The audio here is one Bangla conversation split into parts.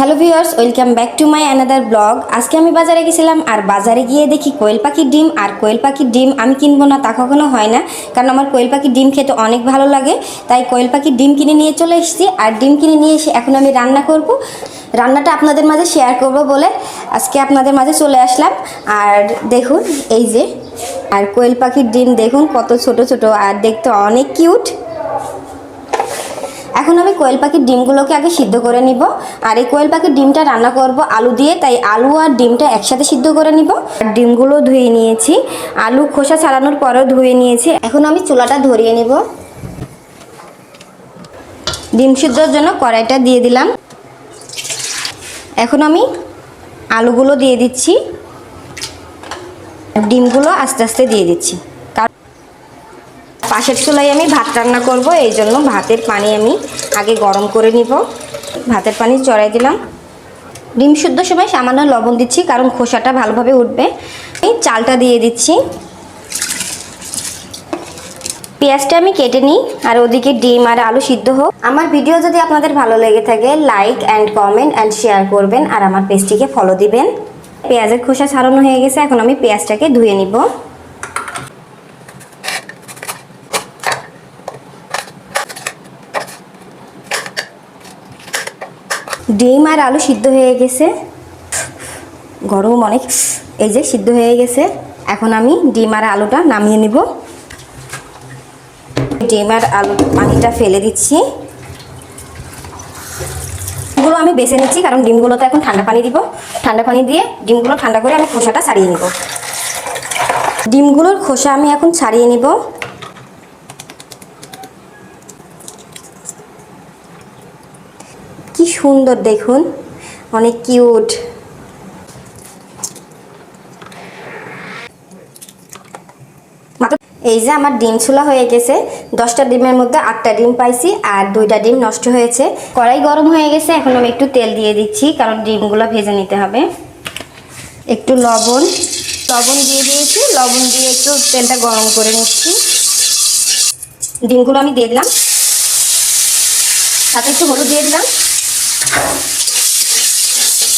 Hello viewers, welcome back to my another blog. আজকে আমি বাজারে গেছিলাম আর বাজারে গিয়ে দেখি কোয়েল পাখির ডিম, আর কোয়েল পাখির ডিম আমি কিনবো না তা কখনো হয় না, কারণ আমার কোয়েল পাখির ডিম খেতে অনেক ভালো লাগে, তাই কোয়েল পাখির ডিম কিনে নিয়ে চলে এসেছি, আর ডিম কিনে নিয়ে এসে এখন আমি রান্না করব। রান্নাটা আপনাদের মাঝে শেয়ার করব বলে আজকে আপনাদের মাঝে চলে আসলাম। আর দেখুন, এই যে, আর কোয়েল পাখির ডিম দেখুন কত ছোট ছোট, আর দেখতে অনেক কিউট এখন আমি কোয়েল পাখির ডিমগুলোকে আগে সিদ্ধ করে নিব। আর এই কোয়েল পাখির ডিমটা রান্না করব আলু দিয়ে, তাই আলু আর ডিমটা একসাথে সিদ্ধ করে নিব। আর ডিমগুলো ধুয়ে নিয়েছি। আলু খোসা ছাড়ানোর পরেও ধুয়ে নিয়েছি। এখন আমি চুলাটা ধরিয়ে নিব। ডিম সিদ্ধর জন্য কড়াইটা দিয়ে দিলাম। এখন আমি আলুগুলো দিয়ে দিচ্ছি। ডিমগুলো আস্তে আস্তে দিয়ে দিচ্ছি। পাশের চুলায় আমি ভাত রান্না করব, এই জন্য ভাতের পানি আমি আগে গরম করে নিব। ভাতের পানি চড়াই দিলাম। ডিম শুদ্ধ সময় সামান্য লবণ দিচ্ছি, কারণ খোসাটা ভালোভাবে উঠবে। এই চালটা দিয়ে দিচ্ছি। পেঁয়াজটা আমি কেটে নিই, আর ওদিকে ডিম আর আলু সিদ্ধ হোক। আমার ভিডিও যদি আপনাদের ভালো লেগে থাকে, like and comment and share করবেন, আর আমার পেজটিকে ফলো দিবেন। পেঁয়াজের খোসা ছাড়ানো হয়ে গেছে, এখন আমি পেঁয়াজটাকে ধুয়ে নিব। ডিম আর আলু সিদ্ধ হয়ে গেছে। গরম অনেক। এই যে সিদ্ধ হয়ে গেছে। এখন আমি ডিম আর আলুটা নামিয়ে নিব। ডিম আর আলু পানিটা ফেলে দিচ্ছি। ডিমগুলো আমি বেছে নিচ্ছি, কারণ ডিমগুলো তো এখন ঠান্ডা পানি দিব। ঠান্ডা পানি দিয়ে ডিমগুলো ঠান্ডা করে আমি খোসাটা ছাড়িয়ে নিব। ডিমগুলোর খোসা আমি এখন ছাড়িয়ে নিব। কি সুন্দর দেখুন। অনেক কিউট। এই যে আমার ডিম ছোলা হয়ে গেছে। দশটা ডিমের মধ্যে আটটা ডিম পাইছি আর দুইটা ডিম নষ্ট হয়েছে। কড়াই গরম হয়ে গেছে, এখন আমি একটু তেল দিয়ে দিচ্ছি, কারণ ডিমগুলো ভেজে নিতে হবে। একটু লবণ। লবণ দিয়ে দিয়েছি, লবণ দিয়ে একটু তেলটা গরম করে নিচ্ছি। ডিমগুলো আমি দিয়ে দিলাম। সাথে একটু হলুদ দিয়ে দিলাম।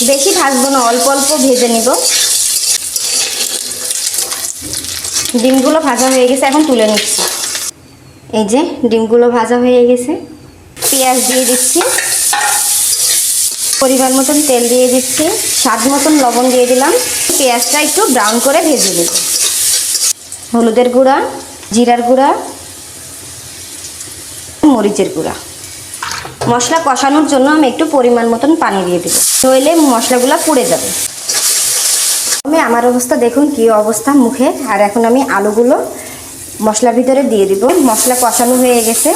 বেশি ভাজবো না, অল্প অল্প ভেজে নিব। ডিমগুলো ভাজা হয়ে গেছে, এখন তুলে নিচ্ছি। এই যে, ডিমগুলো ভাজা হয়ে গেছে। পেঁয়াজ দিয়ে দিচ্ছি। পরিমাণ মতন তেল দিয়ে দিচ্ছি। স্বাদ মতন লবণ দিয়ে দিলাম। পেঁয়াজটা একটু ব্রাউন করে ভেজে নেব। হলুদের গুঁড়া, জিরার গুঁড়া, মরিচের গুঁড়া। মশলা কষানোর জন্য আমি একটু পরিমাণ মতন পানি দিয়ে দেবো। নইলে মশলাগুলো পুড়ে যাবে। আমি আমার অবস্থা দেখুন কি অবস্থা মুখে। আর এখন আমি আলুগুলো মশলার ভিতরে দিয়ে দিব। মশলা কষানো হয়ে গেছে।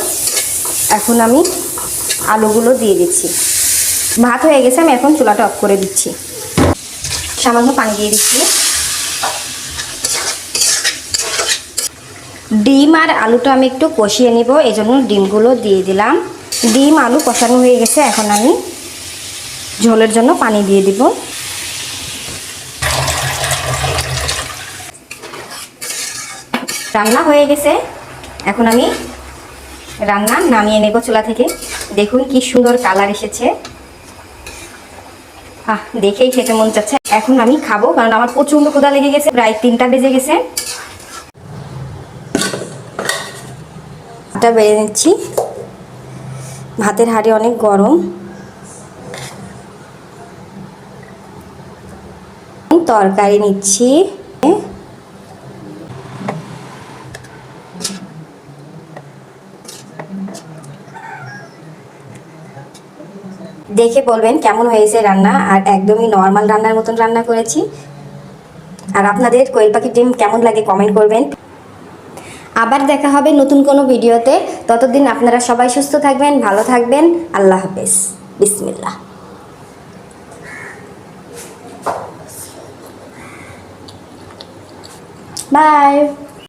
এখন আমি আলুগুলো দিয়ে দিচ্ছি। ভাত হয়ে গেছে, আমি এখন চুলাটা অফ করে দিচ্ছি। সামান্য পানি দিয়ে দিচ্ছি। ডিম আর আলুটা আমি একটু কষিয়ে নিব। এই জন্য ডিমগুলো দিয়ে দিলাম। ডিম, আলু কষানো হয়ে গেছে। এখন আমি ঝোলের জন্য পানি দিয়ে দিব। রান্না হয়ে গেছে। এখন আমি রান্না নামিয়ে নেব চুলা থেকে। দেখুন কি সুন্দর কালার এসেছে। আহ, দেখেই খেতে মন চাচ্ছে। এখন আমি খাব, কারণ আমার প্রচণ্ড ক্ষুধা লেগে গেছে। প্রায় তিনটা বেজে গেছে। ভাতটা বেড়ে নিচ্ছি। ভাতের হাঁড়ি অনেক গরম। তরকারি নিচ্ছি। দেখে বলবেন কেমন হয়েছে রান্না, আর একদমই নর্মাল রান্নার মতন রান্না করেছি। আর আপনাদের কোয়েল পাখির ডিম কেমন লাগে কমেন্ট করবেন। আবার দেখা হবে নতুন কোনো ভিডিওতে। ততদিন আপনারা সবাই সুস্থ থাকবেন, ভালো থাকবেন। আল্লাহ হাফেজ। বিসমিল্লাহ। বাই।